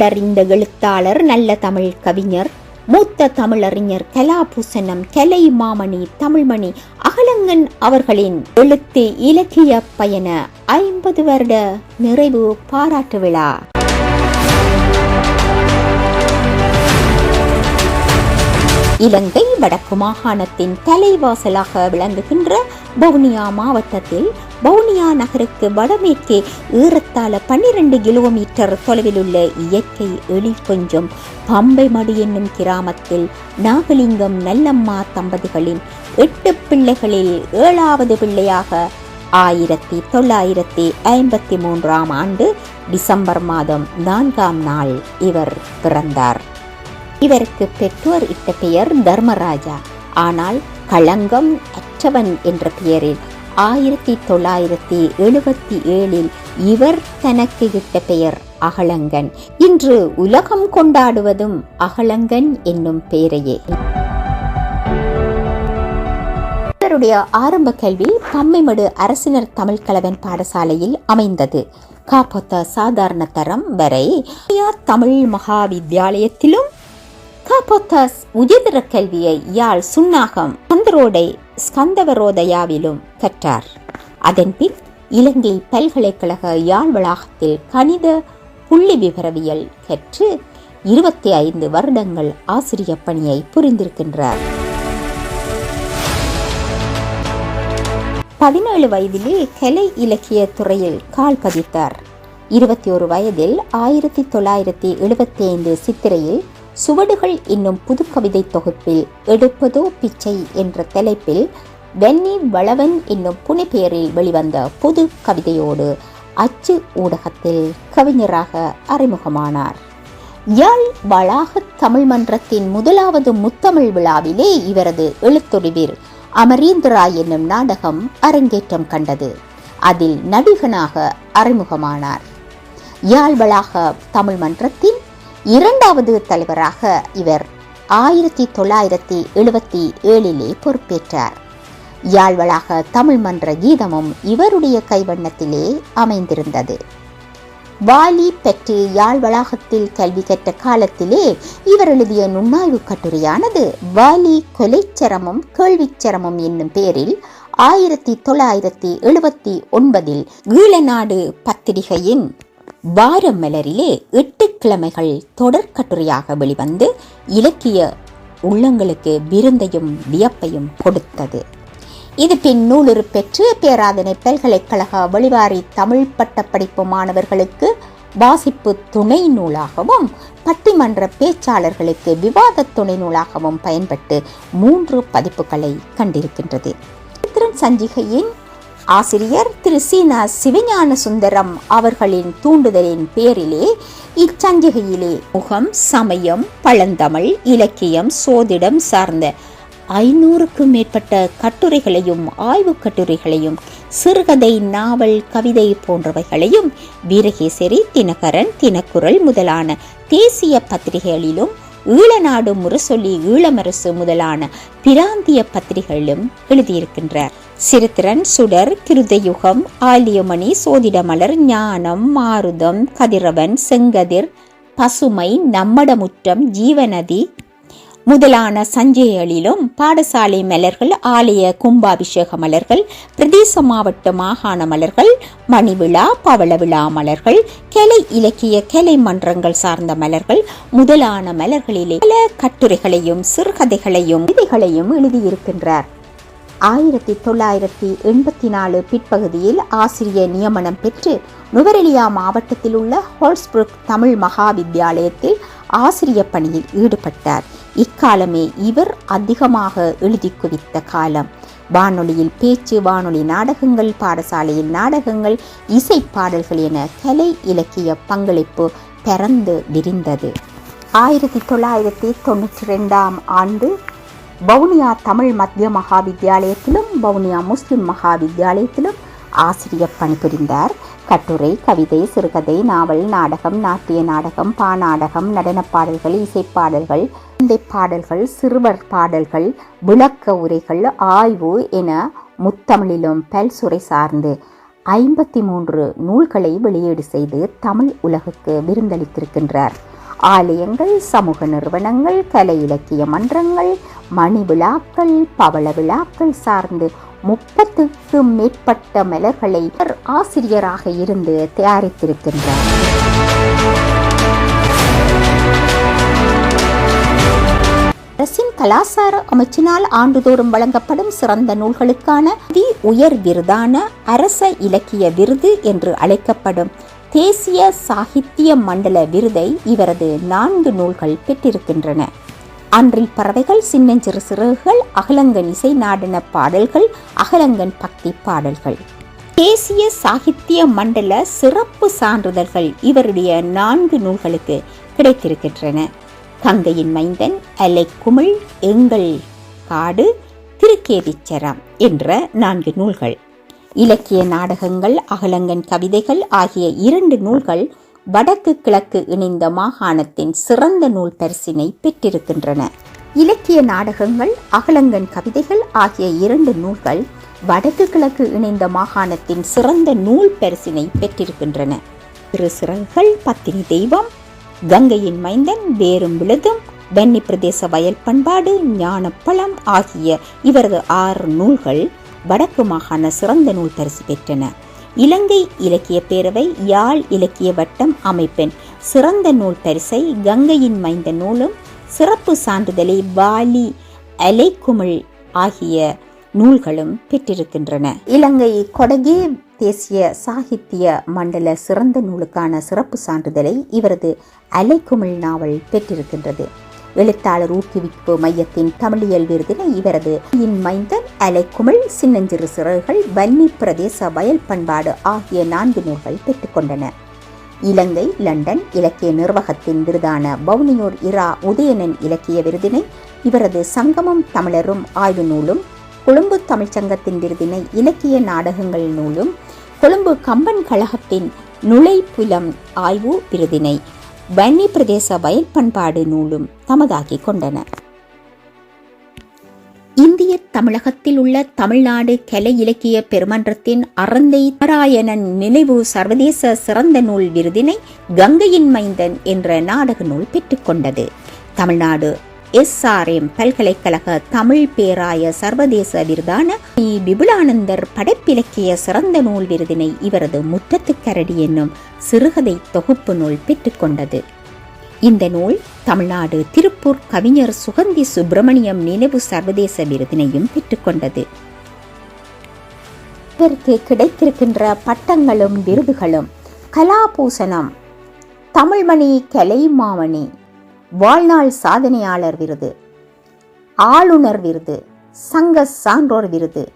நாடறிந்த எழுத்தாளர் நல்ல தமிழ் கவிஞர் மூத்த தமிழறிஞர் கலாபூசனம் கலை மாமணி தமிழ்மணி அகலங்கன் அவர்களின் எழுத்து இலக்கிய பயண ஐம்பது வருட நிறைவு பாராட்டு விழா. இலங்கை வடக்கு மாகாணத்தின் தலைவாசலாக விளங்குகின்ற வவுனியா மாவட்டத்தில் பவுனியா நகருக்கு வடமேற்கே ஏறத்தாழ பன்னிரண்டு கிலோமீட்டர் தொலைவில் உள்ள இயற்கை எழில் கொஞ்சம் பம்பைமடு என்னும் கிராமத்தில் நாகலிங்கம் நல்லம்மா தம்பதிகளின் எட்டு பிள்ளைகளில் ஏழாவது பிள்ளையாக ஆயிரத்தி தொள்ளாயிரத்தி ஐம்பத்தி மூன்றாம் ஆண்டு டிசம்பர் மாதம் நான்காம் நாள் இவர் பிறந்தார். இவருக்கு பெற்றோர் இட்ட பெயர் தர்மராஜா. ஆனால் களங்கம் அற்றவன் என்ற பெயரில் ஆயிரத்தி தொள்ளாயிரத்தி எழுபத்தி ஏழில் இவர் தனக்கு இட்ட பெயர் அகலங்கன். இன்று உலகம் கொண்டாடுவதும் அகலங்கன் என்னும் பெயரையே. இவருடைய ஆரம்ப கல்வி பம்மைமடு அரசினர் தமிழ் கலவன் பாடசாலையில் அமைந்தது. காப்பொத்த சாதாரண தரம் வரை தமிழ் மகா வித்தியாலயத்திலும் காப்போத்தாஸ் உயர்தர கல்வியை யாழ் சுன்னாகம் கந்தரோடை ஸ்கந்தவரோதயாவிலும் கற்றார். அதன்பின் இலங்கை பல்கலைக்கழக யாழ் வளாகத்தில் கணித புள்ளி விவரவியல் கற்று இருபத்தி ஐந்து வருடங்கள் ஆசிரிய பணியை புரிந்திருக்கின்றார். பதினேழு வயதிலே கலை இலக்கிய துறையில் கால் பதித்தார். இருபத்தி ஒரு வயதில் ஆயிரத்தி தொள்ளாயிரத்தி எழுபத்தி ஐந்து சித்திரையில் சுவடுகள் என்னும் புதுக்கவிதை தொகுப்பில் எடுப்பதோ பிச்சை என்ற தலைப்பில் வென்னி வளவன் என்னும் புனைப்பெயரில் வெளிவந்த புது கவிதையோடு அச்சு ஊடகத்தில் கவிஞராக அறிமுகமானார். யாழ் வளாக தமிழ் மன்றத்தின் முதலாவது முத்தமிழ் விழாவிலே இவரது எழுத்துடிவில் அமரீந்திரா என்னும் நாடகம் அரங்கேற்றம் கண்டது. அதில் நடிகனாக அறிமுகமானார். யாழ் வளாக தமிழ் மன்றத்தின் இரண்டாவது தலைவராக இவர் ஆயிரத்தி தொள்ளாயிரத்தி எழுபத்தி ஏழிலே பொறுப்பேற்றார். யாழ்வளாக தமிழ் மன்ற கீதமும் இவருடைய கைவண்ணத்திலே அமைந்திருந்தது. வாலி பெற்று யாழ் வளாகத்தில் கல்வி கற்ற காலத்திலே இவர் எழுதிய நுண்ணாய்வு கட்டுரையானது வாலி கொலைச்சரமும் கேள்விச்சரமும் என்னும் பெயரில் ஆயிரத்தி தொள்ளாயிரத்தி எழுபத்தி ஒன்பதில் ஈழநாடு பத்திரிகையின் வாரம் மலரிலே எட்டு கிழமைகள் வெளிவந்து இலக்கிய உள்ளங்களுக்கு விருந்தையும் வியப்பையும் கொடுத்தது. இது பின் நூலுறு பெற்று பேராதனை பல்கலைக்கழக வெளிவாரி தமிழ் பட்டப்படிப்பு மாணவர்களுக்கு வாசிப்பு துணை நூலாகவும் பட்டிமன்ற பேச்சாளர்களுக்கு விவாத துணை நூலாகவும் பயன்பட்டு மூன்று பதிப்புகளை கண்டிருக்கின்றது. சஞ்சிகையின் ஆசிரியர் திரு சீனா சிவஞான சுந்தரம் அவர்களின் தூண்டுதலின் பேரிலே இச்சஞ்சிகையிலே முகம் சமயம் பழந்தமிழ் இலக்கியம் சோதிடம் சார்ந்த ஐநூறுக்கும் மேற்பட்ட கட்டுரைகளையும் ஆய்வுக் கட்டுரைகளையும் சிறுகதை நாவல் கவிதை போன்றவைகளையும் வீரகேசரி தினகரன் தினக்குரல் முதலான தேசிய பத்திரிகைகளிலும் ஈழநாடு முரசொலி ஈழமரசு முதலான பிராந்திய பத்திரிகைகளிலும் எழுதியிருக்கின்றார். சிறுத்திரன் சுடர் கிருதயுகம் ஆலியமணி சோதிடமலர் ஞானம் மாருதம் கதிரவன் செங்கதிர் பசுமை நம்மடமுற்றம் ஜீவநதி முதலான சஞ்சைகளிலும் பாடசாலை மலர்கள் ஆலய கும்பாபிஷேக மலர்கள் பிரதேச மாவட்ட மாகாண மலர்கள் மணிவிழா பவள விழா மலர்கள் கலை இலக்கிய கலை மன்றங்கள் சார்ந்த மலர்கள் முதலான மலர்களிலே பல கட்டுரைகளையும் சிறுகதைகளையும் விதைகளையும் எழுதியிருக்கின்றார். ஆயிரத்தி தொள்ளாயிரத்தி எண்பத்தி நாலு பிற்பகுதியில் ஆசிரியர் நியமனம் பெற்று நுவரெலியா மாவட்டத்தில் உள்ள ஹோல்ஸ்புருக் தமிழ் மகா வித்தியாலயத்தில் ஆசிரியர் பணியில் ஈடுபட்டார். இக்காலமே இவர் அதிகமாக எழுதி குவித்த காலம். வானொலியில் பேச்சு வானொலி நாடகங்கள் பாடசாலையில் நாடகங்கள் இசை பாடல்கள் என கலை இலக்கிய பங்களிப்பு பரந்து விரிந்தது. ஆயிரத்தி தொள்ளாயிரத்தி தொண்ணூற்றி ரெண்டாம் ஆண்டு வவுனியா தமிழ் மத்திய மகா வித்தியாலயத்திலும் வவுனியா முஸ்லிம் மகாவித்யாலயத்திலும் ஆசிரியர் பணிபுரிந்தார். கட்டுரை கவிதை சிறுகதை நாவல் நாடகம் நாட்டிய நாடகம் பாநாடகம் நடனப் பாடல்கள் இசைப்பாடல்கள் குழந்தை பாடல்கள் சிறுவர் பாடல்கள் விளக்க உரைகள் ஆய்வு என முத்தமிழிலும் பல்சுரை சார்ந்து ஐம்பத்தி மூன்று நூல்களை வெளியீடு செய்து தமிழ் உலகுக்கு விருந்தளித்திருக்கின்றார். ஆலயங்கள் சமூக நிறுவனங்கள் கலை இலக்கிய மன்றங்கள் மணி விழாக்கள் பவள விழாக்கள் சார்ந்து முப்பத்துக்கும் மேற்பட்ட மலர்களை இவர் ஆசிரியராக இருந்து தயாரித்திருக்கின்றார். அரசின் கலாசார அமைச்சினால் ஆண்டுதோறும் வழங்கப்படும் சிறந்த நூல்களுக்கான தி உயர் விருதான அரச இலக்கிய விருது என்று அழைக்கப்படும் தேசிய சாகித்ய மண்டல விருதை இவரது நான்கு நூல்கள் பெற்றிருக்கின்றன. அன்றில் பறவைகள் சின்னஞ்சிறு சிறகுகள் அகலங்கன் இசை நாடன பாடல்கள் அகலங்கன் பக்தி பாடல்கள். தேசிய சாகித்ய மண்டல சிறப்பு சான்றிதழ்கள் இவருடைய நான்கு நூல்களுக்கு கிடைத்திருக்கின்றன. கங்கையின் மைந்தன் அலை குமிழ் எங்கள் காடு திருக்கேதிச்சரம் என்ற நான்கு நூல்கள். இலக்கிய நாடகங்கள் அகலங்கன் கவிதைகள் ஆகிய இரண்டு நூல்கள் வடக்கு கிழக்கு இணைந்த மாகாணத்தின் சிறந்த நூல் பரிசினை பெற்றிருக்கின்றன. இலக்கிய நாடகங்கள் அகலங்கன் கவிதைகள் ஆகிய இரண்டு நூல்கள் வடக்கு கிழக்கு இணைந்த மாகாணத்தின் சிறந்த நூல் பரிசினை பெற்றிருக்கின்றன. திரு சிறகுகள் பத்தினி தெய்வம் கங்கையின் மைந்தன் வேரும் விழுதும் வெண்ணி பிரதேச வயல் பண்பாடு ஞானப்பழம் ஆகிய இவரது ஆறு நூல்கள் வடக்கு மாகாண சிறந்த நூல் பரிசு பெற்றன. இலங்கை இலக்கிய பேரவை யாழ் இலக்கிய வட்டம் அமைப்பின் சிறந்த நூல் பரிசை கங்கையின் மைந்த நூலும் சிறப்பு சான்றிதழை வாலி அலைக்குமிழ் ஆகிய நூல்களும் பெற்றிருக்கின்றன. இலங்கை கொடகே தேசிய சாகித்ய மண்டல சிறந்த நூலுக்கான சிறப்பு சான்றிதழை இவரது அலைக்குமிழ் நாவல் பெற்றிருக்கின்றது. எழுத்தாளர் ஊக்குவிப்பு மையத்தின் தமிழியல் விருதினை இவரது. மைந்தன் அலைக்குமிழ் சின்னஞ்சிறு சிறகுகள் வன்னி பிரதேச வயல் பண்பாடு ஆகிய நான்கு நூல்கள் பெற்றுக்கொண்டன இலங்கை லண்டன் இலக்கிய நிர்வாகத்தின் விருதான பவுனியூர் இரா உதயனன் இலக்கிய விருதினை இவரது சங்கமம் தமிழரும் ஆய்வு நூலும் கொழும்பு தமிழ்ச்சங்கத்தின் விருதினை இலக்கிய நாடகங்கள் நூலும் கொழும்பு கம்பன் கழகத்தின் நுழைப்புலம் ஆய்வு விருதினை வன்னி பிரதேச வயல் பண்பாடு நூலும் தமதாகி கொண்டன. இந்திய தமிழகத்தில் உள்ள தமிழ்நாடு கலை இலக்கிய பெருமன்றத்தின் அறந்தை நாராயணன் நினைவு சர்வதேச சிறந்த நூல் விருதினை கங்கையின் மைந்தன் என்ற நாடக நூல் பெற்றுக்கொண்டது தமிழ்நாடு எஸ்ஆர்எம் பல்கலைக்கழக தமிழ் பேராய சர்வதேச விருதான விபுலானந்தர் படைப்பிலக்கிய சிறந்த நூல் விருதினை இவரது முற்றத்துக்கரடி என்னும் சிறுகதை தொகுப்பு நூல் பெற்றுக்கொண்டது இந்த நூல் தமிழ்நாடு திருப்பூர் கவிஞர் சுகந்தி சுப்பிரமணியம் நினைவு சர்வதேச விருதினையும் பெற்றுக்கொண்டது இவருக்கு கிடைத்திருக்கின்ற பட்டங்களும் விருதுகளும் கலாபூசணம் தமிழ்மணி கலைமாமணி வாழ்நாள் சாதனையாளர் விருது. ஆளுநர் விருது. சங்க சான்றோர் விருது.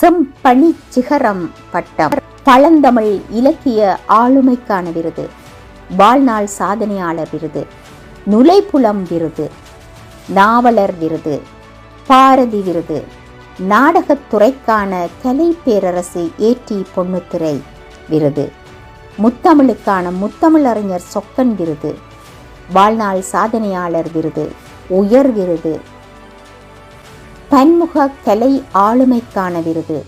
செம்பணி சிகரம் பட்டம். பழந்தமிழ் இலக்கிய ஆளுமைக்கான விருது. வாழ்நாள் சாதனையாளர் விருது. நுழைப்புலம் விருது. நாவலர் விருது. பாரதி விருது. நாடகத்துறைக்கான கலை பேரரசு ஏற்றி பொன்னுத்துறை விருது. முத்தமிழுக்கான முத்தமிழறிஞர் சொக்கன் விருது. வாழ்நாள் சாதனையாளர் விருது உயர் விருது பன்முக கலை ஆளுமைக்கான விருது.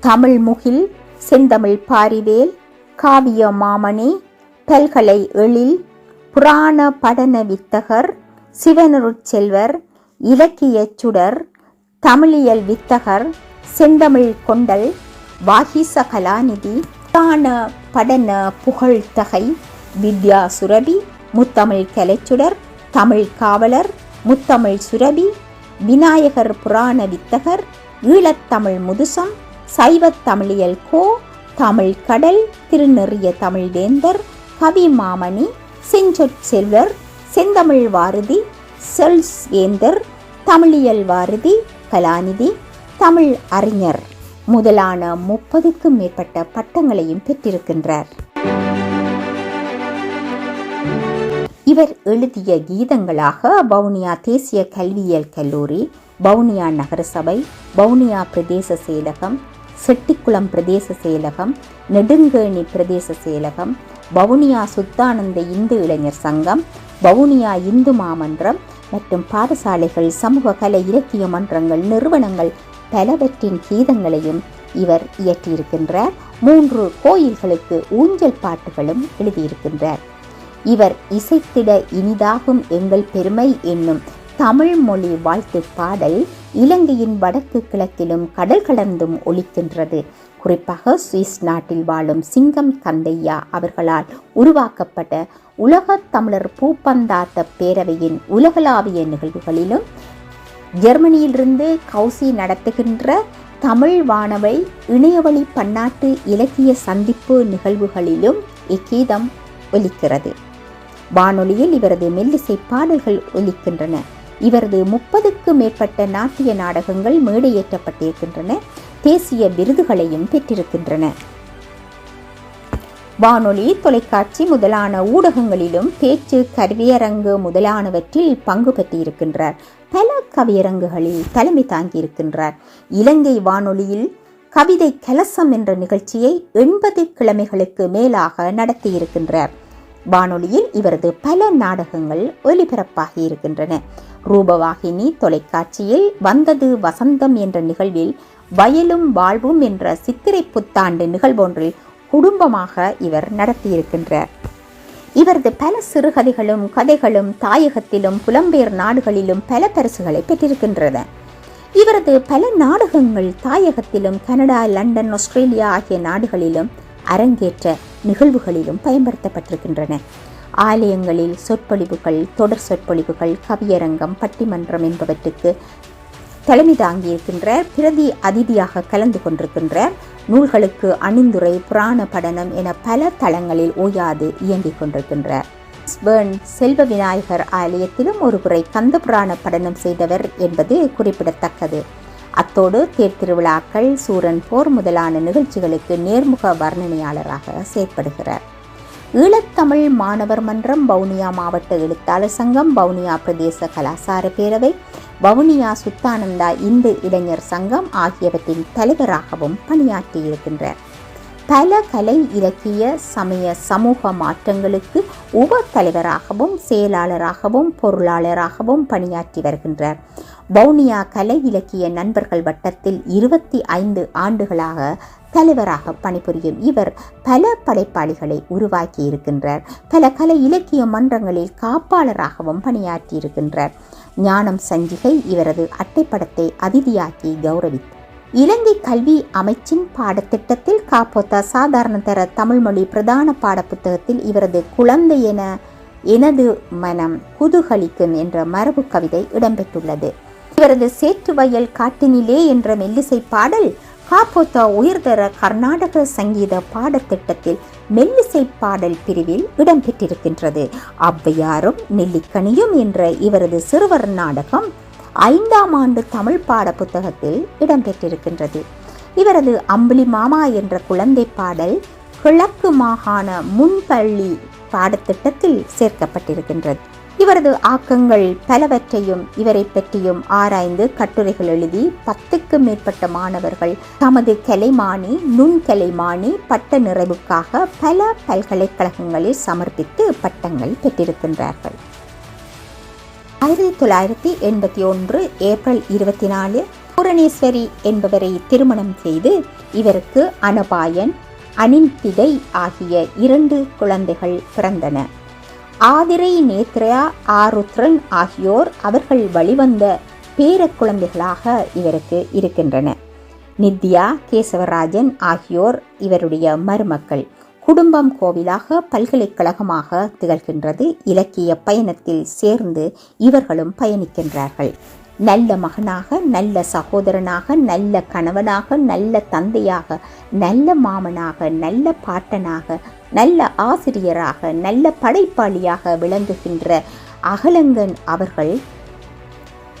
தமிழ் முகில் செந்தமிழ் பாரிவேல் காவிய மாமணி பல்கலை எழில் புராண படன வித்தகர் சிவனருட்செல்வர் இலக்கிய சுடர் தமிழியல் வித்தகர் செந்தமிழ் கொண்டல் வாகிச கலாநிதி புராண படன புகழ்தகை வித்யா சுரபி முத்தமிழ் கலைச்சுடர் தமிழ் காவலர் முத்தமிழ் சுரபி விநாயகர் புராண வித்தகர் ஈழத்தமிழ் முதுசம் சைவத்தமிழியல் கோ தமிழ் கடல் திருநெறிய தமிழ்வேந்தர் கவி மாமணி செஞ்சொற் செல்வர் செந்தமிழ் வாரதி செல்ஸ் வேந்தர் தமிழியல் வாரதி கலாநிதி தமிழ் அறிஞர். முதலான முப்பதுக்கும் மேற்பட்ட பட்டங்களையும் பெற்றிருக்கின்றார். இவர் எழுதிய கீதங்களாக வவுனியா தேசிய கல்வியியல் கல்லூரி வவுனியா நகரசபை வவுனியா பிரதேச செயலகம் செட்டிக்குளம் பிரதேச செயலகம் நெடுங்கேணி பிரதேச செயலகம் வவுனியா சுத்தானந்த இந்து இளைஞர் சங்கம் வவுனியா இந்து மாமன்றம் மற்றும் பாடசாலைகள் சமூக கலை இலக்கிய மன்றங்கள் நிறுவனங்கள் பலவற்றின் கீதங்களையும் இவர் இயற்றியிருக்கின்றார். மூன்று கோயில்களுக்கு ஊஞ்சல் பாட்டுகளும் எழுதியிருக்கின்றார். இவர் இசைத்திட இனிதாகும் எங்கள் பெருமை என்னும் தமிழ் மொழி வாழ்த்து பாடல் இலங்கையின் வடக்கு கிழக்கிலும் கடல் கலந்தும் ஒலிக்கின்றது. குறிப்பாக சுவிஸ் நாட்டில் வாழும் சிங்கம் கந்தையா அவர்களால் உருவாக்கப்பட்ட உலகத் தமிழர் பூப்பந்தாட்ட பேரவையின் உலகளாவிய நிகழ்வுகளிலும் ஜெர்மனியிலிருந்து கௌசி நடத்துகின்ற தமிழ் வானவை இணையவழி பன்னாட்டு இலக்கிய சந்திப்பு நிகழ்வுகளிலும் இக்கீதம் ஒலிக்கிறது. வானொலியில் இவரது மெல்லிசை பாடல்கள் ஒலிக்கின்றன. இவரது முப்பதுக்கு மேற்பட்ட நாட்டிய நாடகங்கள் மேடையேற்றப்பட்டிருக்கின்றன. தேசிய விருதுகளையும் பெற்றிருக்கின்றன. வானொலி தொலைக்காட்சி முதலான ஊடகங்களிலும் பேச்சு கருவியரங்கு முதலானவற்றில் பங்கு பெற்றிருக்கின்றார். பல கவியரங்குகளில் தலைமை தாங்கியிருக்கின்றார். இலங்கை வானொலியில் கவிதை கலசம் என்ற நிகழ்ச்சியை எண்பது கிழமைகளுக்கு மேலாக நடத்தியிருக்கின்றார். வானொலியில் இவரது பல நாடகங்கள் ஒலிபரப்பாகி இருக்கின்றன. ரூபவாகினி தொலைக்காட்சியில் வந்தது வசந்தம் என்ற நிகழ்வில் வயலும் வாழ்வும் என்ற சித்திரை புத்தாண்டு நிகழ்வொன்றில் குடும்பமாக இவர் நடத்தியிருக்கின்றார். இவரது பல சிறுகதைகளும் கதைகளும் தாயகத்திலும் புலம்பெயர் நாடுகளிலும் பல பரிசுகளை பெற்றிருக்கின்றன. இவரது பல நாடகங்கள் தாயகத்திலும் கனடா லண்டன் ஆஸ்திரேலியா ஆகிய நாடுகளிலும் அரங்கேற்ற நிகழ்வுகளிலும் பயன்படுத்தப்பட்டிருக்கின்றன. ஆலயங்களில் சொற்பொழிவுகள் தொடர் சொற்பொழிவுகள் கவியரங்கம் பட்டிமன்றம் என்பவற்றுக்கு தலைமை தாங்கியிருக்கின்ற பிரதி அதிதியாக கலந்து கொண்டிருக்கின்ற நூல்களுக்கு அணிந்துரை புராண படனம் என பல தளங்களில் ஓயாது இயங்கிக் கொண்டிருக்கின்றார் ஸ்பேர்ன் செல்வ விநாயகர் ஆலயத்திலும் ஒருமுறை கந்த புராண படனம் செய்தவர் என்பது குறிப்பிடத்தக்கது. அத்தோடு தேர்திருவிழாக்கள் சூரன் போர் முதலான நிகழ்ச்சிகளுக்கு நேர்முக வர்ணனையாளராக செயற்படுகிறார். ஈழத்தமிழ் மாணவர் மன்றம் வவுனியா மாவட்ட எழுத்தாளர் சங்கம் வவுனியா பிரதேச கலாசார பேரவை வவுனியா சுத்தானந்தா இந்து இளைஞர் சங்கம் ஆகியவற்றின் தலைவராகவும் பணியாற்றியிருக்கின்றார். பல கலை இலக்கிய சமய சமூக மாற்றங்களுக்கு உப தலைவராகவும் செயலாளராகவும் பொருளாளராகவும் பணியாற்றி வருகின்றார். வவுனியா கலை இலக்கிய நண்பர்கள் வட்டத்தில் இருபத்தி ஐந்து ஆண்டுகளாக தலைவராக பணிபுரியும் இவர் பல படைப்பாளிகளை உருவாக்கி இருக்கின்றார். பல கலை இலக்கிய மன்றங்களில் காப்பாளராகவும் பணியாற்றி இருக்கின்றார். ஞானம் சஞ்சிகை இவரது அட்டைப்படத்தை அதிதியாக்கி கௌரவித்தார். இலங்கை கல்வி அமைச்சின் பாடத்திட்டத்தில் காப்போத்தா சாதாரண தர தமிழ்மொழி பிரதான பாடப்புத்தகத்தில் இவரது குழந்தை என எனது மனம் குதூகலிக்கும் என்ற மரபு கவிதை இடம்பெற்றுள்ளது. இவரது சேற்று வயல் காட்டினிலே என்ற மெல்லிசை பாடல் காப்போத்தா உயர்தர கர்நாடக சங்கீத பாடத்திட்டத்தில் மெல்லிசை பாடல் பிரிவில் இடம்பெற்றிருக்கின்றது. ஔவையாரும் நெல்லிக்கனியும் என்ற இவரது சிறுவர் நாடகம் ஐந்தாம் ஆண்டு தமிழ் பாட புத்தகத்தில் இடம்பெற்றிருக்கின்றது. இவரது அம்புலி மாமா என்ற குழந்தை பாடல் கிழக்கு மாகாண முன்பள்ளி பாடத்திட்டத்தில் சேர்க்கப்பட்டிருக்கின்றது. இவரது ஆக்கங்கள் பலவற்றையும் இவரை பற்றியும் ஆராய்ந்து கட்டுரைகள் எழுதி பத்துக்கும் மேற்பட்ட மாணவர்கள் தமது கலைமானி நுண்கலைமானி பட்ட நிறைவுக்காக பல பல்கலைக்கழகங்களில் சமர்ப்பித்து பட்டங்கள் பெற்றிருக்கின்றார்கள். ஆயிரத்தி தொள்ளாயிரத்தி எண்பத்தி ஒன்று ஏப்ரல் இருபத்தி நாலு பூரணேஸ்வரி என்பவரை திருமணம் செய்து இவருக்கு அனபாயன் அனின்பிதை ஆகிய இரண்டு குழந்தைகள் பிறந்தன. ஆதிரை நேத்ரா ஆருத்ரன் ஆகியோர் அவர்கள் வழிவந்த பேர குழந்தைகளாக இவருக்கு இருக்கின்றன. நித்யா கேசவராஜன் ஆகியோர் இவருடைய மருமக்கள். குடும்பம் கோவிலாக பல்கலைக்கழகமாக திகழ்கின்றது. இலக்கிய பயணத்தில் சேர்ந்து இவர்களும் பயணிக்கின்றார்கள். நல்ல மகனாக நல்ல சகோதரனாக நல்ல கணவனாக நல்ல தந்தையாக நல்ல மாமனாக நல்ல பாட்டனாக நல்ல ஆசிரியராக நல்ல படைப்பாளியாக விளங்குகின்ற அகலங்கன் அவர்கள்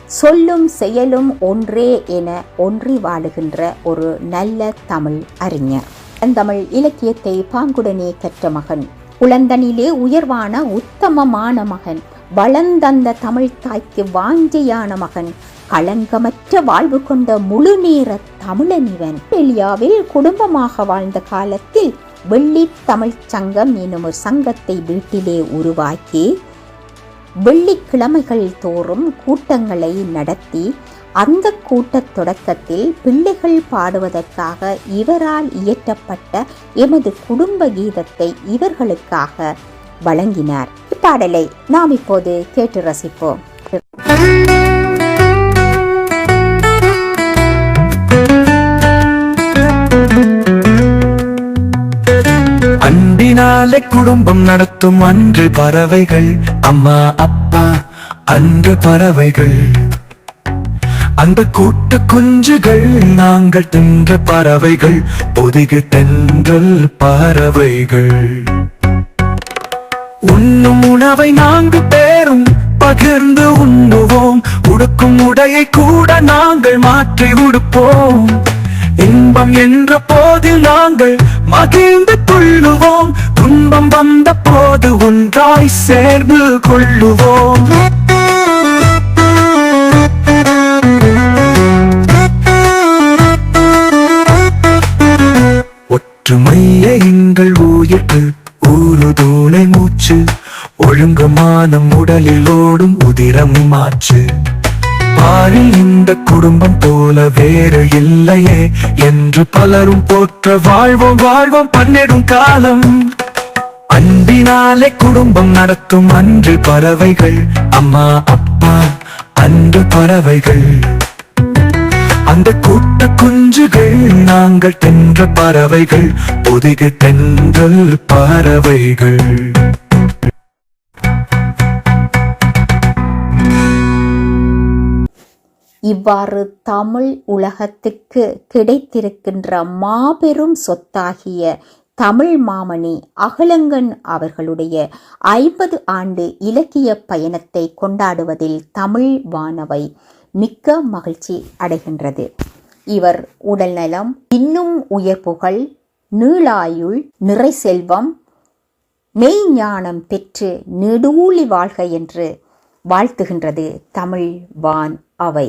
சொல்லும் செயலும் ஒன்றே என ஒன்றி வாழுகின்ற ஒரு நல்ல தமிழ் அறிஞர். தமிழ் இலக்கியத்தை பாங்குடனே கற்ற மகன். குழந்தனிலே உயர்வான உத்தமமான மகன். வளர்ந்தந்த தமிழ் தாய்க்கு வாஞ்சையான மகன். களங்கமற்ற வாழ்வு கொண்ட முழு நேர தமிழன் இவன். குடும்பமாக வாழ்ந்த காலத்தில் வெள்ளி தமிழ்ச் சங்கம் எனும் ஒரு சங்கத்தை வீட்டிலே உருவாக்கி வெள்ளிக்கிழமைகள் தோறும் கூட்டங்களை நடத்தி அந்த கூட்டத் தொடக்கத்தில் பிள்ளைகள் பாடுவதற்காக இவரால் இயற்றப்பட்ட எமது குடும்ப கீதத்தை இவர்களுக்காக வழங்கினார். இப்பாடலை நாம் இப்போது கேட்டு ரசிப்போம். நாளை குடும்பம் நடத்தும் அன்று பறவைகள். அம்மா அப்பா அன்று பறவைகள். அந்த கூட்டு குஞ்சுகள் நாங்கள் தின்ற பறவைகள் பொதிகை தென்றல் பறவைகள். உண்ணும் உணவை நான்கு பேரும் பகிர்ந்து உண்ணுவோம். உடுக்கும் உடையை கூட நாங்கள் மாற்றி உடுப்போம். இன்பம் என்ற போதில் நாங்கள் மகிழ்ந்து கொள்ளுவோம். துன்பம் வந்த போது ஒன்றாய் சேர்ந்து கொள்ளுவோம். ஒற்றுமையே எங்கள் ஊயிட்டு ஊரு தூணை மூச்சு. ஒழுங்குமானம் உடலில் ஓடும் உதிரம் மாற்று வாழில் இந்த குடும்பம் போல வேறு இல்லையே என்று பலரும் போற்ற வாழ்வோம் வாழ்வோம் பன்னிடும் காலம். அன்பினாலே குடும்பம் நடத்தும் அன்று பறவைகள் அம்மா அப்பா அன்று பறவைகள். அந்த கூட்ட குஞ்சுகள் நாங்கள் தென்ற பறவைகள் பொதிகை தென்றல் பறவைகள். இவ்வாறு தமிழ் உலகத்துக்கு கிடைத்திருக்கின்ற மாபெரும் சொத்தாகிய தமிழ் மாமணி அகலங்கன் அவர்களுடைய ஐம்பது ஆண்டு இலக்கிய பயணத்தை கொண்டாடுவதில் தமிழ் வானவை மிக்க மகிழ்ச்சி அடைகின்றது. இவர் உடல்நலம் இன்னும் உயர் புகழ் நீளாயுள் நிறை செல்வம் மெய்ஞானம் பெற்று நெடூழி வாழ்க என்று வாழ்த்துகின்றது தமிழ் வான் அவை.